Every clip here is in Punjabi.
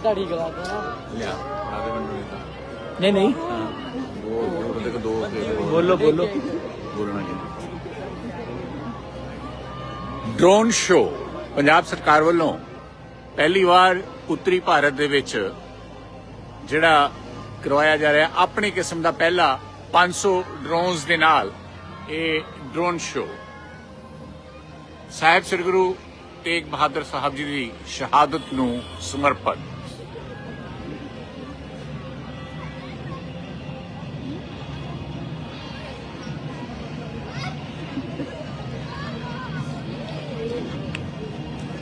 ਅੱਧਾ ਠੀਕ ਲੱਗਦਾ ਨਾ ਲਿਆ ਬਣਾ ਦੇ ਮੈਨੂੰ ਇਹ ਨਹੀਂ ਨਹੀਂ। ਕੋ ਦੋ। ਬੋਲੋ ਬੋਲੋ। ਬੋਲਣਾ ਜੀ। ਡਰੋਨ ਸ਼ੋ ਪੰਜਾਬ ਸਰਕਾਰ ਵੱਲੋਂ ਪਹਿਲੀ ਵਾਰ ਉੱਤਰੀ ਭਾਰਤ ਦੇ ਵਿੱਚ ਜਿਹੜਾ ਕਰਵਾਇਆ ਜਾ ਰਿਹਾ ਆਪਣੀ ਕਿਸਮ ਦਾ ਪਹਿਲਾ 500 ਡਰੋਨਸ ਦੇ ਨਾਲ ਇਹ ਡਰੋਨ ਸ਼ੋ ਸਾਹਿਬ ਸ੍ਰੀ ਗੁਰੂ ਤੇਗ ਬਹਾਦਰ ਸਾਹਿਬ ਜੀ ਦੀ ਸ਼ਹਾਦਤ ਨੂੰ ਸਮਰਪਿਤ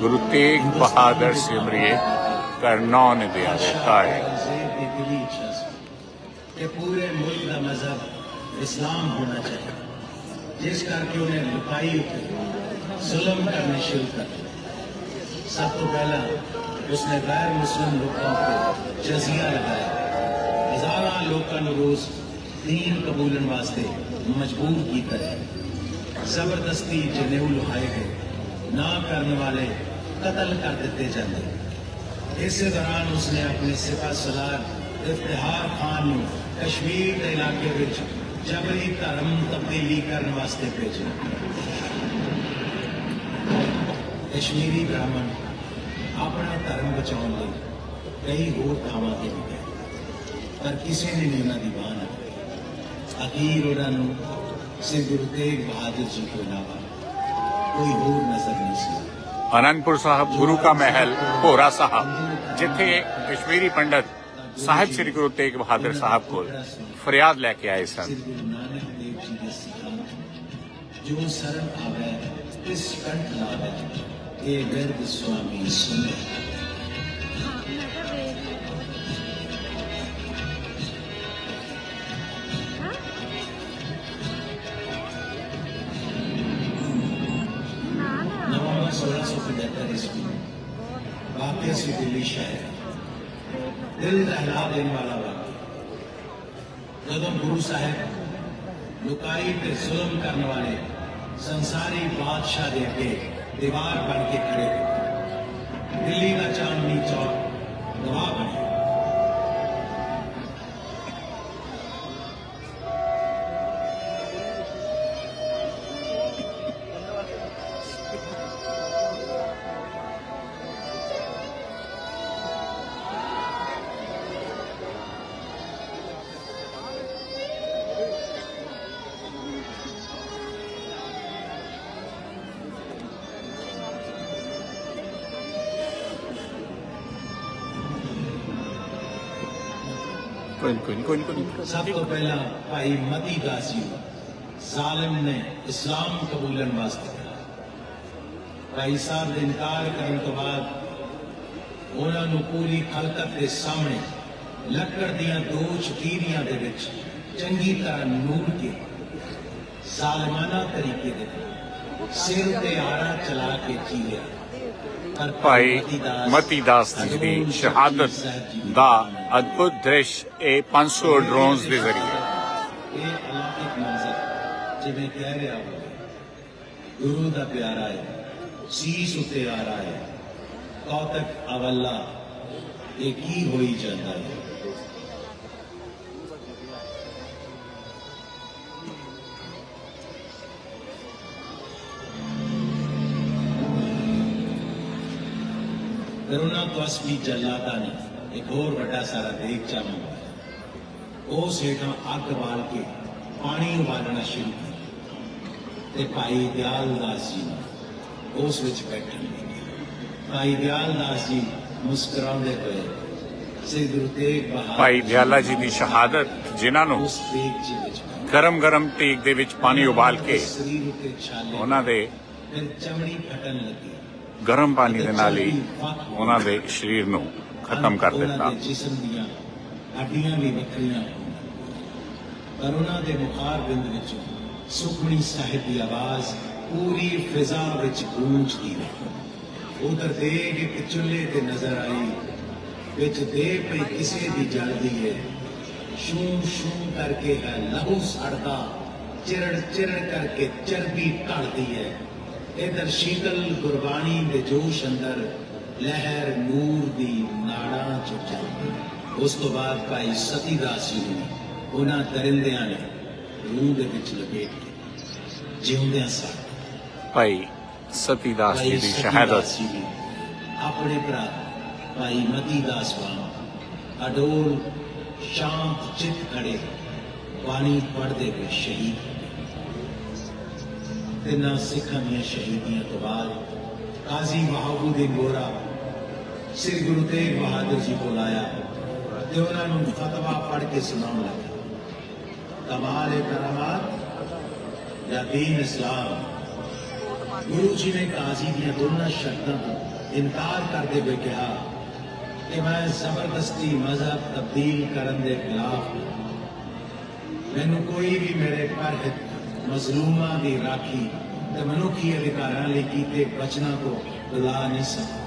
ਗੁਰੂ ਤੇਗ ਬਹਾਦਰ ਸਿਮਰਿਏ ਕਰਨੌ ਨੇ ਦਿਆ ਤਾਏ ਦੀ ਦਿਲੀ ਇੱਛਾ ਸੀ ਕਿ ਪੂਰੇ ਮੁਲਕ ਦਾ ਮਜ਼ਹਬ ਇਸਲਾਮ ਹੋਣਾ ਚਾਹੀਦਾ ਜਿਸ ਕਰਕੇ ਉਹਨੇ ਲੁਕਾਈ ਉੱਤੇ ਜ਼ੁਲਮ ਕਰਨੇ ਸ਼ੁਰੂ ਕਰ ਦਿੱਤੇ ਸਭ ਤੋਂ ਪਹਿਲਾਂ ਉਸਨੇ ਗੈਰ ਮੁਸਲਿਮ ਲੋਕਾਂ ਉੱਤੇ ਜਜ਼ੀਆ ਲਗਾਇਆ ਹਜ਼ਾਰਾਂ ਲੋਕਾਂ ਨੂੰ ਰੋਜ਼ ਦੀਨ ਕਬੂਲਣ ਵਾਸਤੇ ਮਜਬੂਰ ਕੀਤਾ ਹੈ ਨਾ ਕਰਨ ਵਾਲੇ ਕਤਲ ਕਰ ਦਿੱਤੇ ਜਾਂਦੇ ਇਸੇ ਦੌਰਾਨ ਉਸਨੇ ਆਪਣੇ ਸਿਪਾ ਸਲਾਰ ਇਫਤਿਹਾਰ ਖਾਨ ਨੂੰ ਕਸ਼ਮੀਰ ਦੇ ਇਲਾਕੇ ਵਿੱਚ ਜਬਰੀ ਧਰਮ ਤਬਦੀਲੀ ਕਰਨ ਵਾਸਤੇ ਭੇਜਿਆ ਕਸ਼ਮੀਰੀ ਬ੍ਰਾਹਮਣ ਆਪਣਾ ਧਰਮ ਬਚਾਉਣ ਲਈ ਕਈ ਹੋਰ ਥਾਵਾਂ ਤੇ ਵੀ ਗਏ, ਪਰ ਕਿਸੇ ਨੇ ਨਹੀਂ ਉਹਨਾਂ ਦੀ ਬਾਹ ਨਾ ਫੜੀ। ਅਖੀਰ ਉਹਨਾਂ ਨੂੰ ਸ੍ਰੀ ਗੁਰੂ ਤੇਗ ਬਹਾਦਰ ਜੀ ਤੋਂ ਇਲਾਵਾ ਕੋਈ ਹੋਰ ਨਜ਼ਰ ਨਹੀਂ ਸੀ ਅਨੰਦਪੁਰ ਸਾਹਿਬ ਗੁਰੂ ਕਾ ਮਹਿਲ ਭੋਰਾ ਸਾਹਿਬ ਜਿੱਥੇ ਕਸ਼ਮੀਰੀ ਪੰਡਤ ਸਾਹਿਬ ਸ੍ਰੀ ਗੁਰੂ ਤੇਗ ਬਹਾਦਰ ਸਾਹਿਬ ਕੋਲ ਫਰਿਆਦ ਲੈ ਕੇ ਆਏ ਸ੍ਰੀ ਸਨ ਗੁਰੂ ਨਾਨਕ ਦੇਵ ਜੀ ਦੇ ਸਿਧਾਂਤ ਜੋ ਸਰਲ ਆਵੇ ਇਸ ਕੰਠ ਲਾਵੇ ਇਹ ਗਰਦ ਸੁਆਮੀ ਸੁਨੇ بہتر اس میں واقعہ سے دلی شاعر دل دہلا دینے والا واقعہ جب گرو صاحب لکائی پہ ظلم کرنے والے سنساری بادشاہ دے کے دیوار بن کے کھڑے دلی کا چاندنی چوک ਕੋਈ ਨੀ, ਕੋਈ ਨੀ, ਕੋਈ ਨੀ, ਸਭ ਤੋਂ ਪਹਿਲਾਂ ਭਾਈ ਮਤੀ ਦਾਸ ਜੀ ਨੇ ਇਸਲਾਮ ਕਬੂਲਣ ਵਾਸਤੇ ਭਾਈ ਸਾਹਿਬ ਦੇ ਇਨਕਾਰ ਕਰਨ ਤੋਂ ਬਾਅਦ ਉਹਨਾਂ ਨੂੰ ਪੂਰੀ ਖਲਕਤ ਦੇ ਸਾਹਮਣੇ ਲੱਕੜ ਦੀਆਂ ਦੋ ਚਤੀਰੀਆਂ ਦੇ ਵਿੱਚ ਚੰਗੀ ਤਰ੍ਹਾਂ ਨੂਰ ਕੇ ਜ਼ਾਲਮਾਨਾ ਤਰੀਕੇ ਦੇ ਸਿਰ ਤੇ ਆਰਾ ਚਲਾ ਕੇ ਚੀਰਿਆ ਪਰ ਭਾਈ ਮਤੀ ਦਾਸ ਜੀ ਦੀ ਸ਼ਹਾਦਤ ਦਾ ਅਦਭੁਤ ਦ੍ਰਿਸ਼ ਇਹ 500 ਡਰੋਨਸ ਦੇ ਜ਼ਰੀਏ। ਇਹ ਅਲੌਕਿਕ ਮੰਜ਼ਰ ਜਿਵੇਂ ਕਹਿ ਰਿਹਾ ਹੋਵੇ ਗੁਰੂ ਦਾ ਪਿਆਰਾ ਹੈ, ਸੀਸ ਉਤੇ ਆ ਰਹਾ ਹੈ। ਕੌਤਕ ਅਵੱਲਾ, ਇਹ ਕੀ ਹੋਈ ਜਾਂਦਾ ਹੈ? ਕਰੁਣਾ ਤੋਂ ਅਸਲੀ ਜਲਾਦਾ ਨੇ ਇੱਕ ਹੋਰ ਵੱਡਾ ਸਾਰਾ ਦੇਖ ਚਾਵਾਂਗਾ ਉਸ ਹੇਠਾਂ ਅੱਗ ਬਾਲ ਕੇ ਪਾਣੀ ਉਬਾਲਣਾ ਸ਼ੁਰੂ ਕੀਤਾ ਤੇ ਭਾਈ ਦਿਆਲ ਦਾਸ ਜੀ ਉਸ ਵਿੱਚ ਬੈਠਣ ਲੱਗੇ ਭਾਈ ਦਿਆਲ ਦਾਸ ਜੀ ਮੁਸਕਰਾਉਂਦੇ ਹੋਏ ਸ੍ਰੀ ਗੁਰੂ ਤੇਗ ਬਹਾਦਰ ਭਾਈ ਦਿਆਲਾ ਜੀ ਦੀ ਸ਼ਹਾਦਤ ਜਿਨ੍ਹਾਂ ਨੂੰ ਤੇਗ ਗਰਮ ਗਰਮ ਟੀਕ ਦੇ ਵਿੱਚ ਪਾਣੀ ਉਬਾਲ ਕੇ ਉਹਨਾਂ ਦੇ ਚਮੜੀ ਫਟਣ ਲੱਗੀ ਗਰਮ ਪਾਣੀ ਦੇ ਨਾਲ ਹੀ ਉਹਨਾਂ ਦੇ ਸਰੀਰ ਨੂੰ ਖਤਮ ਕਰ ਦਿੱਤਾ। ਦੇ ਜਿਸਮ ਦੀਆਂ ਹੱਡੀਆਂ ਵੀ ਵੱਖਰੀਆਂ ਹੋਈਆਂ। ਪਰ ਉਹਨਾਂ ਦੇ ਮੁਖਾਰ ਬਿੰਦ ਵਿੱਚੋਂ ਸੁਖਮਣੀ ਸਾਹਿਬ ਦੀ ਆਵਾਜ਼ ਪੂਰੀ ਫਿਜ਼ਾ ਵਿੱਚ ਗੂੰਜਦੀ ਰਹੀ। ਉਧਰ ਦੇਗ ਇੱਕ ਚੁੱਲ੍ਹੇ ਤੇ ਨਜ਼ਰ ਆਈ ਵਿੱਚ ਦੇ ਪਈ ਕਿਸੇ ਦੀ ਜਲਦੀ ਹੈ ਸ਼ੂ ਸ਼ੂ ਕਰਕੇ ਹੈ ਲਹੂ ਸੜਦਾ ਚਿਰੜ ਚਿਰੜ ਕਰਕੇ ਚਰਬੀ ਢਲਦੀ ਹੈ ਇਧਰ ਸ਼ੀਤਲ ਗੁਰਬਾਣੀ ਦੇ ਜੋਸ਼ ਅੰਦਰ ਲਹਿਰ ਨੂਰ ਦੀ ਨਾੜਾਂ ਚ ਚੱਲਦੀ। ਉਸ ਤੋਂ ਬਾਅਦ ਭਾਈ ਸਤੀਦਾਸ ਜੀ ਨੇ ਉਹਨਾਂ ਦਰਿੰਦਿਆਂ ਨੇ ਰੂਹ ਦੇ ਵਿੱਚ ਲਪੇਟ ਕੇ ਜਿਉਂਦਿਆਂ ਸਾਰ ਭਾਈ ਸਤੀ ਦਾਸ ਜੀ ਦੀ ਸਤੀਦਾਸ ਸ਼ਹਾਦਤ ਆਪਣੇ ਭਰਾ ਭਾਈ ਮਤੀ ਦਾਸ ਵਾਂਗ ਅਡੋਲ ਸ਼ਾਂਤ ਚਿੱਤ ਖੜੇ ਬਾਣੀ ਪੜ੍ਹਦੇ ਹੋਏ ਸ਼ਹੀਦ ਤੇ ਨਾ ਸਿੱਖਾਂ ਦੀਆਂ ਸ਼ਹੀਦੀਆਂ ਤੋਂ ਬਾਅਦ ਕਾਜ਼ੀ ਮਹਾਬੂਦੀਨ ਗੋਰਾ ਸ੍ਰੀ ਗੁਰੂ ਤੇਗ ਬਹਾਦਰ ਜੀ ਕੋਲ ਆਇਆ ਤੇ ਉਹਨਾਂ ਨੂੰ ਫਤਵਾ ਪੜ੍ਹ ਕੇ ਸੁਣਾਉਣ ਲੱਗਾ ਕਮਾਲ ਏ ਕਰਾਮਾਤ ਜਾਂ ਦੀਨ ਇਸਲਾਮ ਗੁਰੂ ਜੀ ਨੇ ਕਾਜ਼ੀ ਦੀਆਂ ਦੋਨਾਂ ਸ਼ਰਤਾਂ ਤੋਂ ਇਨਕਾਰ ਕਰਦੇ ਹੋਏ ਕਿਹਾ ਕਿ ਮੈਂ ਜ਼ਬਰਦਸਤੀ ਮਜ਼ਹਬ ਤਬਦੀਲ ਕਰਨ ਦੇ ਖਿਲਾਫ ਹਾਂ। ਮੈਨੂੰ ਕੋਈ ਵੀ ਮੇਰੇ ਪਰ ਮਜ਼ਲੂਮਾਂ ਦੀ ਰਾਖੀ ਤੇ ਮਨੁੱਖੀ ਅਧਿਕਾਰਾਂ ਲਈ ਕੀਤੇ ਬਚਨਾਂ ਤੋਂ ਬੁਲਾ ਨਹੀਂ ਸਕਦਾ।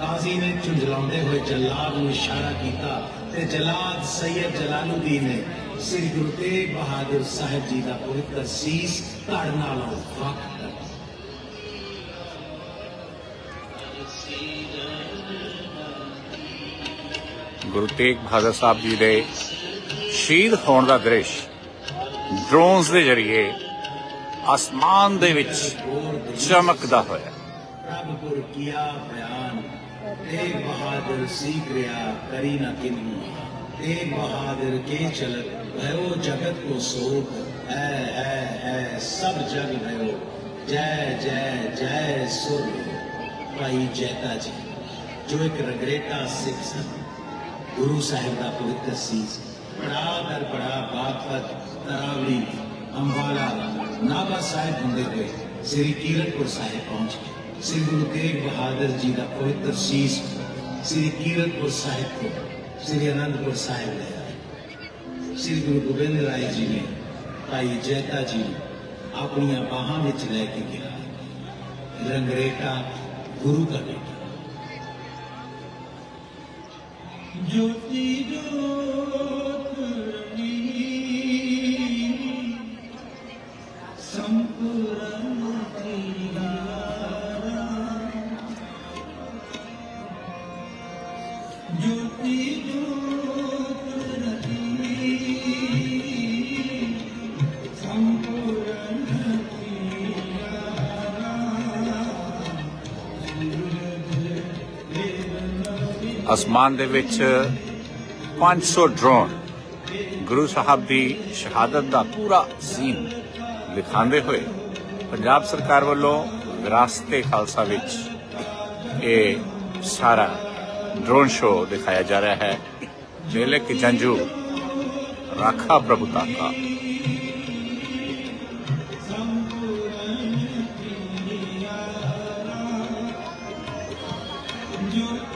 ਕਾਜ਼ੀ ਨੇ ਝੁੰਝਲਾਉਂਦੇ ਹੋਏ ਜਲਾਦ ਨੂੰ ਇਸ਼ਾਰਾ ਕੀਤਾ ਤੇ ਜਲਾਦ ਸੈਯਦ ਜਲਾਲੁਦੀਨ ਨੇ ਸ੍ਰੀ ਗੁਰੂ ਤੇਗ ਬਹਾਦਰ ਸਾਹਿਬ ਜੀ ਦਾ ਪਵਿੱਤਰ ਸੀਸ ਧੜ ਨਾਲ ਵੱਖ ਗੁਰੂ ਤੇਗ ਬਹਾਦਰ ਸਾਹਿਬ ਜੀ ਦੇ ਸ਼ਹੀਦ ਹੋਣ ਦਾ ਦ੍ਰਿਸ਼ ਡਰੋਨਸ ਦੇ ਜ਼ਰੀਏ ਅਸਮਾਨ ਦੇ ਵਿੱਚ ਚਮਕਦਾ ਹੋਇਆ। ਪ੍ਰਭ ਗੁਰ ਕੀਆ ਬਿਆਨ ਤੇਗ ਬਹਾਦਰ ਸੀਖ ਰਿਆ ਕਰੀ ਨਾ ਕਿਨਹੂ ਤੇਗ ਬਹਾਦਰ, ਕੇ ਚਲਤ? ਭਇਓ ਜਗਤ ਕੋ ਸੋਖ ਹੈ ਹੈ ਹੈ ਸਭ ਜਗ ਭਇਓ। ਜੈ ਜੈ ਜੈ, ਸੁਰ। ਭਾਈ ਜੈਤਾ ਜੀ, ਜੋ ਇੱਕ ਰਗਰੇਟਾ ਸਿੱਖ ਸਨ, ਗੁਰੂ ਸਾਹਿਬ ਦਾ ਪਵਿੱਤਰ ਸੀਸ। پڑا در پڑا باغپت تراوڑی امبالا، نابا صاحب ہندے پہ سری کیرت کیرتپور صاحب پہنچ گئے۔ سری گرو تیگ بہادر جی کا پوتر شیش سری کیرت کیرتپور صاحب کو، سری آنندپور صاحب لے آئے۔ سری گرو گوبند رائے جی نے، بھائی جیتا جی اپنی باہاں میں لے کے گیا۔ رنگریٹا گرو کا بیٹا۔ جو جو ਅਸਮਾਨ ਦੇ ਵਿੱਚ 500 ਡਰੋਨ ਗੁਰੂ ਸਾਹਿਬ ਦੀ ਸ਼ਹਾਦਤ ਦਾ ਪੂਰਾ ਸੀਨ ਦਿਖਾਉਂਦੇ ਹੋਏ ਪੰਜਾਬ ਸਰਕਾਰ ਵੱਲੋਂ ਵਿਰਾਸਤੇ ਖਾਲਸਾ ਵਿੱਚ ਇਹ ਸਾਰਾ ਡਰੋਨ ਸ਼ੋ ਦਿਖਾਇਆ ਜਾ ਰਿਹਾ ਹੈ। ਮੇਲੇ ਕਿ ਜੰਜੂ ਰਾਖਾ ਪ੍ਰਭੂਤਾ ਦਾ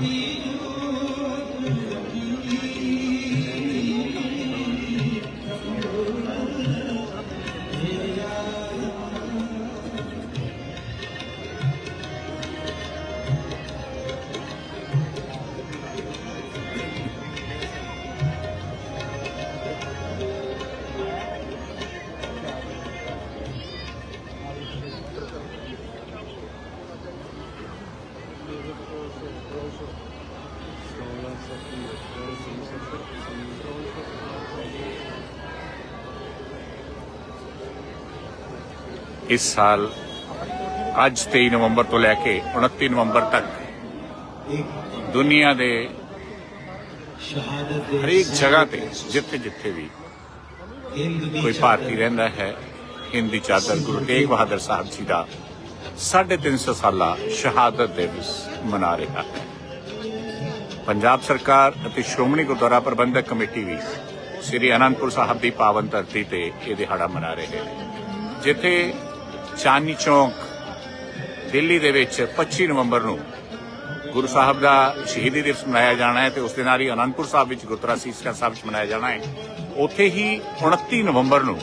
you ਇਸ ਸਾਲ ਅੱਜ 23 ਨਵੰਬਰ ਤੋਂ ਲੈ ਕੇ 29 ਨਵੰਬਰ ਤੱਕ ਦੁਨੀਆ ਦੇ ਸ਼ਹਾਦਤ ਦੇ ਹਰੇਕ ਜਗ੍ਹਾ ਤੇ, ਜਿੱਥੇ ਜਿੱਥੇ ਵੀ ਕੋਈ ਭਾਰਤੀ ਰਹਿੰਦਾ ਹੈ, ਹਿੰਦੀ ਚਾਦਰ ਗੁਰੂ ਤੇਗ ਬਹਾਦਰ ਸਾਹਿਬ ਜੀ ਦਾ 350 ਸਾਲਾ ਸ਼ਹਾਦਤ ਦਿਵਸ ਮਨਾ ਰਿਹਾ ਹੈ। ਪੰਜਾਬ ਸਰਕਾਰ ਅਤੇ ਸ਼੍ਰੋਮਣੀ ਗੁਰਦੁਆਰਾ ਪ੍ਰਬੰਧਕ ਕਮੇਟੀ ਵੀ ਸ੍ਰੀ ਅਨੰਦਪੁਰ ਸਾਹਿਬ ਦੀ ਪਾਵਨ ਧਰਤੀ ਤੇ ਇਹ ਦਿਹਾੜਾ ਮਨਾ ਰਹੇ ਨੇ। ਜਿੱਥੇ ਚਾਂਦਨੀ ਚੌਂਕ, ਦਿੱਲੀ ਦੇ ਵਿੱਚ 25 ਨਵੰਬਰ ਨੂੰ ਗੁਰੂ ਸਾਹਿਬ ਦਾ ਸ਼ਹੀਦੀ ਦਿਵਸ ਮਨਾਇਆ ਜਾਣਾ ਹੈ ਤੇ ਉਸ ਦੇ ਨਾਲ ਹੀ ਅਨੰਦਪੁਰ ਸਾਹਿਬ ਵਿੱਚ ਗੁਰਦੁਆਰਾ ਸੀਸਗੰਜ ਸਾਹਿਬ ਵਿੱਚ ਮਨਾਇਆ ਜਾਣਾ ਹੈ। ਉੱਥੇ ਹੀ 29 ਨਵੰਬਰ ਨੂੰ